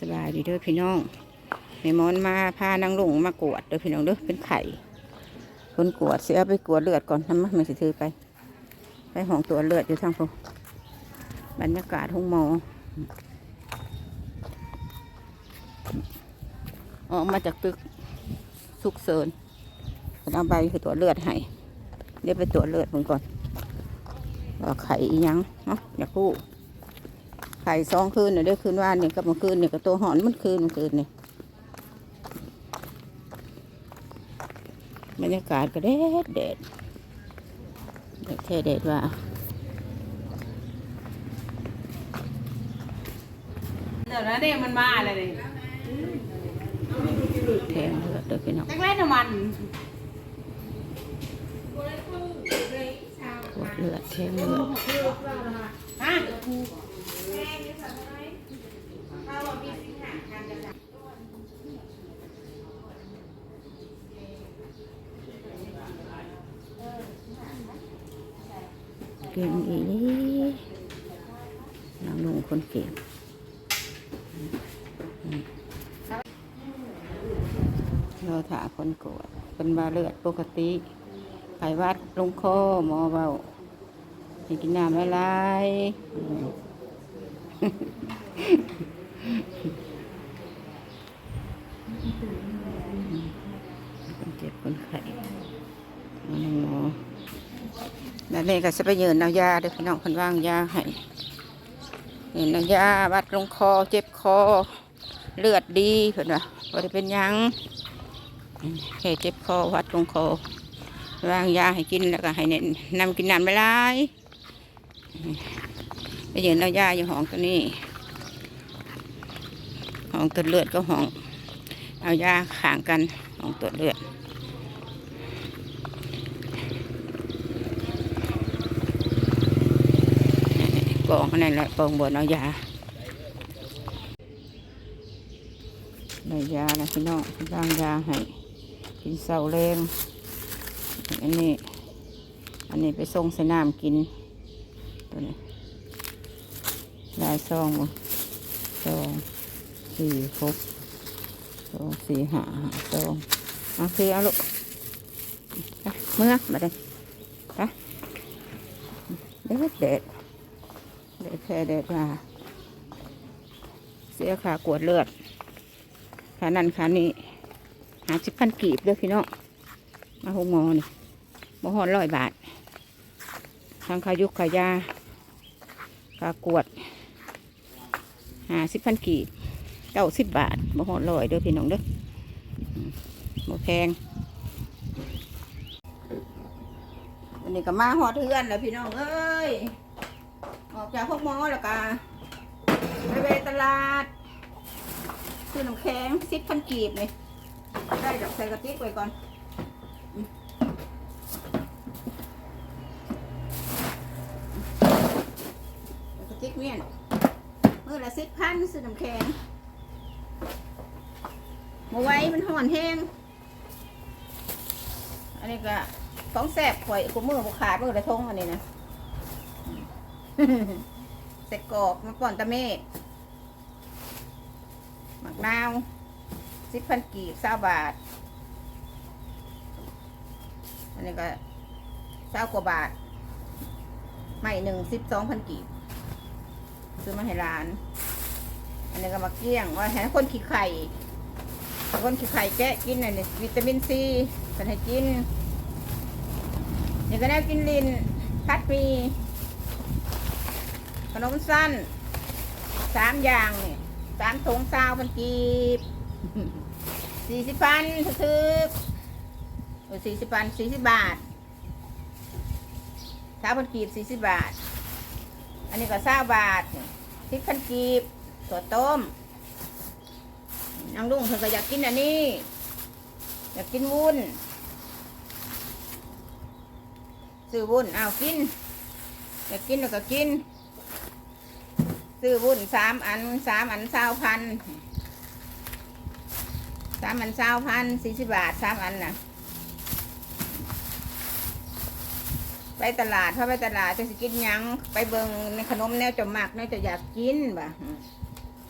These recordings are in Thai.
สบายดีเด้อพี่น้องแม่มอนมาพานางลงมากวดเด้อพี่น้องเด้อเป็นไข่คนกวดเสียไปกวดเลือดก่อนทำไมไม่สิถือไป ไปห้องตัวเลือดอยู่ทางพงบรรยากาศห้องหมอออกมาจากตึกสุกเสริญเอาใบคือตัวเลือดให้เดี๋ยวไปตรวเลือดมันก่อนว่าไข่อียังเนาะอยากพูด ไข่สองคืนเนี่ยได้คืนว่านเนี่ยกับเมื่อคืนเนี่ยกับตัวหอนมันคืนเมื่อคืนเนี่ยบรรยากาศก็แดดแดดแดดแท้แดดว่าเดี๋ยวนะเด็มันมาอะไรเลยแทงเลือดเด้อพี่น้องแรกๆน้ำมันปวดเลือดแทงเลือดฮะ เก่งอีนางลงคนเก่งเราถาคนกวดเป็นบาเลือดปกติไขวัดลงคอหมอเบาให้กินน้ำละลาย คนเจ็บคนไข้มาหมอนั่นเองก็จะไปยืนเอายาเด้อพี่น้องคนว่างยาให้เห็นเอายาวัดลงคอเจ็บคอ เลือดดีเพิ่นว่าบ่ได้เป็นยังแค่เจ็บคอวัดลงคอวางยาให้กินแล้วก็ให้เน้นนำกินน้ำไม่ร้าย ไปยืนเอายาอยู่ห้องตัวนี้ห้องตรวเลือดก็ห้อง เอายาขางกันห้องตรวเลือดกองนนั้นแหละกองบนเอายาได้ยาแล้วพี่น้องร่างยาให้กินเสาแรงอันนี้ อันนี้ไปส่งใส่น้ำกินตัวนี้ ได้ซองบ่สองสี่หกสองสี่หาหาสองเอาคือเอาลูกเมื่อมาเลยไปเด็ดเด็ดเด็ดแค่เด็ดมาเสียขากวดเลือดขานั่นขานี่หาสิบพันกีบเด้อพี่น้องมาหงมอนี่มหอนร้อยบาททางขายุกขายาขากวด ห้าสิบพันกีบเก้าสิบบาทมหอนร้อยเด้อพี่น้องเด้อบ่แพงวันนี้ก็มาหอดเทือนแล้วพี่น้องเอ้ยออกจากพวกมอแล้วก็ไปเวตลาดซื้อน้ำแข็งสิบพันกีบเลยได้ดอกใส่กระติกไว้ก่อนกระติกเมียน มือละสิบพันซื้อน้ำแข็งมาไว้มันห่อนแห้ง อันนี้ก็ของแสบข่อยกูมือบุขาดมือละทงอันนี้นะใส่กรอกมาป่อนตะเมฆหมักนาวสิบพันกีบเศร้าบาท อันนี้ก็เศร้ากว่าบาท ไม่หนึ่งสิบสองพันกีบ ซื้อมาให้ร้าน อันนี้ก็มาเกี้ยงว่าให้คนขี้ไข่คนขี้ไข่แกะกินอันนี้วิตามินซีเป็นให้กินนี่ก็ได้กินลินพัดมีขนมสั้นสามอย่างเนี่ยสามถุงซาวพันกีบสี่สิบพันทึกสี่สิบพันสี่สิบบาทซาวพันกีบสี่สิบบาท อันนี้ก็ซาบาทสิบพันกีบตัวต้มนางลุงเธอก็อยากกินอันนี้ อยากกินวุ้นซื้อวุ้นเอากิน อยากกินแล้วก็กินซื้อวุ้นสามอันสามอันเศร้าพันสามอันเศร้าพันสี่สิบบาทสามอันน่ะ ไปตลาดพาไปตลาดจะสิกินยังไปเบิงในขนมแนวจะมักแนวจะอยากกินบ่ะ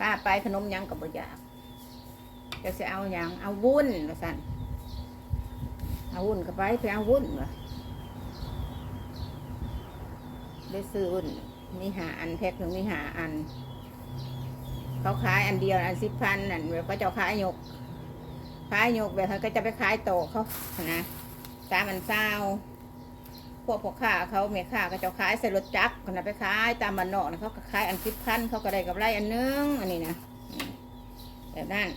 ป้าไปขนมยังกับบอยากจะจะเอาหยังเอาวุ้นละสันเอาวุ้นก็ไปไปเอาวุ้นวะได้ซื้อวุ้นมีหาอันแพ็คหนึ่งมีหาอัน เขาขายอันเดียวอันสิบพันนั่นแบบก็จะขายหยกขายหยกแบบเขาก็จะไปขายโตะเขานะสามอันเศร้า พวกพ่อค้าเขาเมค้าก็จะขายใส่รถจักรนะไปขายตามบ้านนอกนะเขาก็ขายอันสิบพันเขาก็ได้กับไรอันนึงอันนี้นะแบบนั้น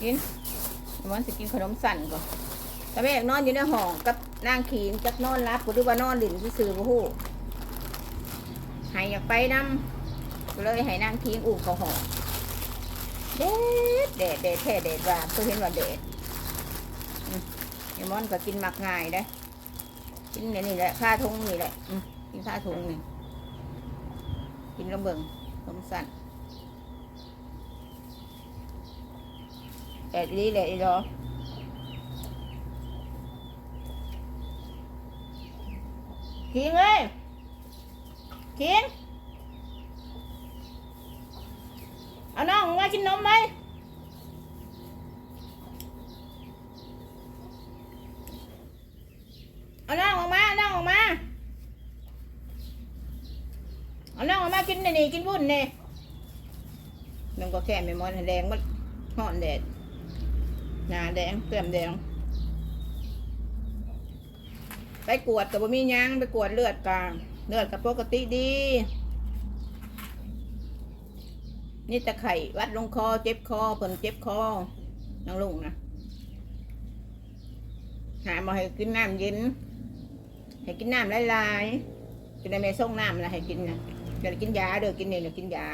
กินมันจะกินขนมสั่นก่อนแต่แม่อยากนอนอยู่ในห้องกับนางขีนจักนอนรับหรือว่านอนหลินที่ซื้อบ่ฮู้ให้อยากไปนำก็เลยให้นางขีนอุ้มเขาห้องเด็ดเด็ดเด็ดแท้เด็ดว่าเพื่อเห็นว่าเด็ด มไอ้มอนก็กินหมักง่ายได้กินเนี่ยนี่แหละข้าทุงนี่แหละกินข้าทุงนี่กินกระเบิงลมสั่นแต่ดีเลยอีหรอกินเลยกิน เอาน้องมากินนมไหมเอาน้องออกมาเอาน้องออกมาากินนี่นี่กินวุ้นนี่มันก็แค่ไม่มอนแดงมันห่อนแดดหนาแดงเติมแดง ไปกวดกับบ่มียังไปกวดเลือดกลางเลือดกับปกติดี นี่ตะไคร่วัดลงคอเจ็บคอเพิ่นเจ็บคอนางลุงนะหามาให้กินน้ำเย็นให้กินน้ำหลายๆจะได้ไม่ส่งน้ำนะให้กินนะ จะกินยาเด้อกินนี่เด้อกินยา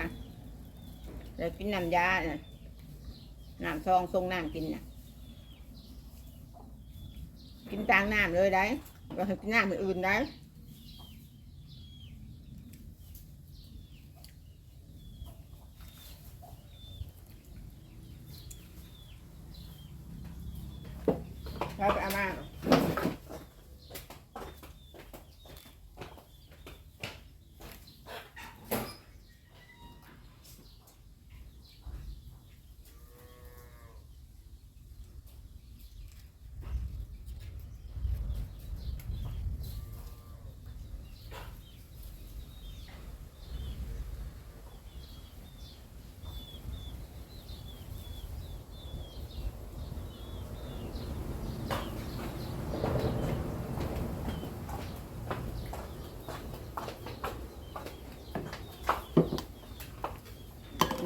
จะกินน้ำยาน่ะน้ำซองทรงน้ำกินนะกินตางน้ำเลยได้ก็ให้กินน้ำอื่นได้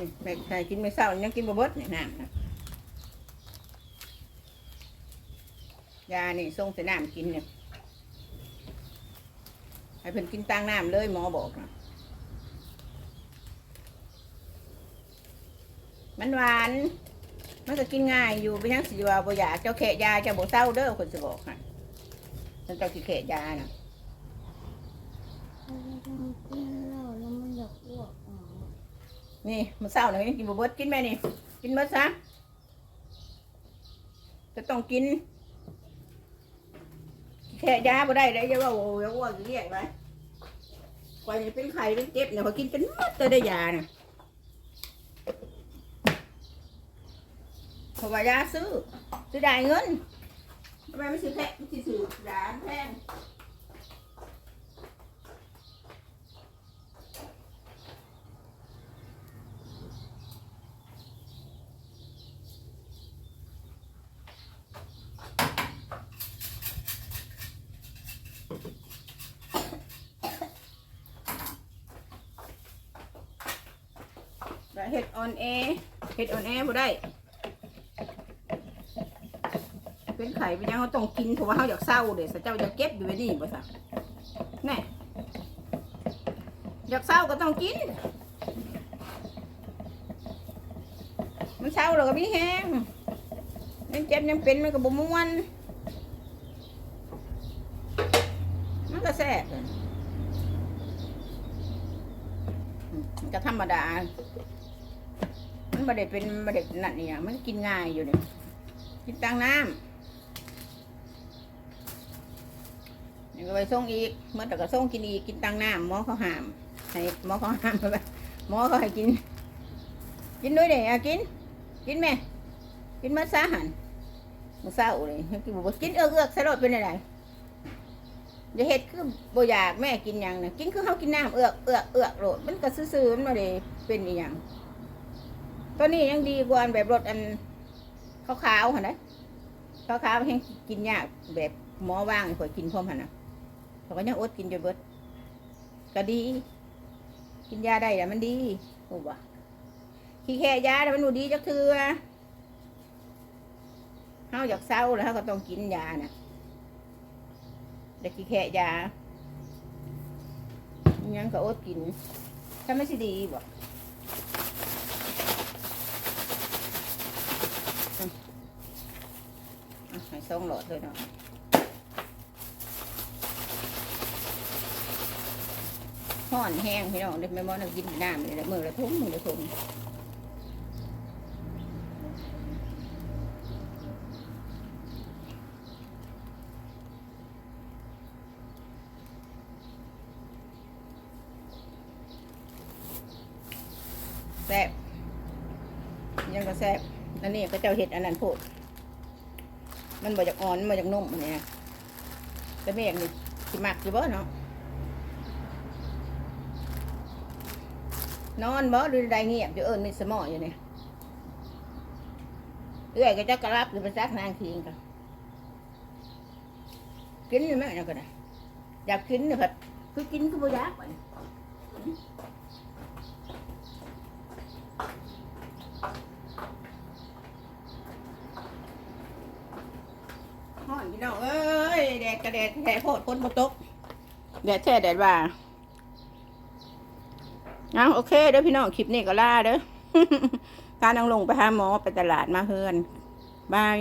นี่แม่ใครกินไม่เศร้ายังกินบะเบิดนี่น้ำนะยานี่ส่งใส่น้ำกินเนี่ยให้เพิ่นกินตั้งน้ำเลยหมอบอกนะมันหวาน มันก็กินง่ายอยู่ไปทั้งสิว่าบ่อยากเจ้าแขะยาเจ้าบ่เศร้าเด้อคนสิบอกค่ะฉันเจ้าขี้แขะยาน่ะ นี่มันเศร้าหน่อยกินบะเบิดกินไหมนี่กินเบิดซะจะต้องกินแค่ยาบ่ได้เลยจะว่าโอ้ยว่าเรียกไปกว่าจะเป็นไข้เป็นเจ็บเนี่ยพอกินเป็นมัดจะได้ยาเนี่ยเพราะว่ายาซื้อซื้อได้เงินทำไมไม่ซื้อแพงไม่ซื้อยาแพง เห็ดออนแอเห็ดออนแอบ่ได้ เป็นไข่เป็นยังเขาต้องกินเพราะว่าเขาอยากเศร้าเดี๋ยวเจ้าจะเก็บอยู่ไว้นี่บ่ซะแน่อยากเศร้าก็ต้องกิน มันเศร้าแล้วก็มีแห้งมันเจ็บยังเป็นมันก็บ่ม่วนมันก็แซ่บก็ธรรมดา ไม่ได้เป็นไม่ได้นั่นเนี่ยมันกินง่ายอยู่เนี่ยกินตังน้ำนี่ก็ไปส่งอีกเมื่อแต่ก็ส่งกินอีกกินตังน้ำหมอเขาห้ามให้หมอเขาห้ามไปหมอเขาให้กิน กินด้วยเด้อะกิน กินแม่กินมาซาหันมึงเศร้าเลยกินบอกว่กินเอือกเอือกสลดเป็นอะไรอย่าเห็ดคือบ่อยากแม่กินยังนะกินคือเขากินน้ำเอือกเอือกเอือกโหลดมันก็ซื่อๆมันมาเลยเป็นอีหยัง ตัวนี้ยังดีกว่าอันแบบรสอันขาวๆหันนะขาวๆแห้งกินยากแบบหมอว่างข่อยกินพร้อมหันนะเขาก็ยังอดกินจนเบิดก็ดี กินยาได้แต่มันดีโอ้บ่ขี้แค่ยาแต่มันบ่ดีจักเทือเฮาอยากเศร้าแล้วเฮาก็ต้องกินยาน่ะแต่ขี้แค่ยาอิหยังก็อดกินถ้าไม่สิดีบ่อืมอะให้ สองหลอดเลยเนาะห่อนแห้งพี่น้องเด็กแม่มอนกินน้ำเลยละมือละทุ่มมือละทุ่มแซ่บยังก็แซ่บอันนี้ก็เจ้าเห็ดอันนั้นโพด มันบ่จากอ่อนมันบ่จากนุ่มอันนี้นะแต่แม่นี่สิมักอยู่บ่เนาะนอนบ่หรือใดเงียบอยู่เอิญมีสมออยู่เนี่ยเอื้อยก็จะกระลับหรือไปซักนางทิงกันกินอยู่ไหมนะก็ได้อยากกินเนี่ยแบบคือกินคือบ่อยากไปห้อนพี่น้องเอ้ยแดด กระแดดแดดโพดคนบนตกแดดแท้แดดว่าเอาโอเคเด้อพี่น้องคลิปนี้ก็ล่าเด้อการนั่งลงไปหาหมอไปตลาดมาเฮือนบาย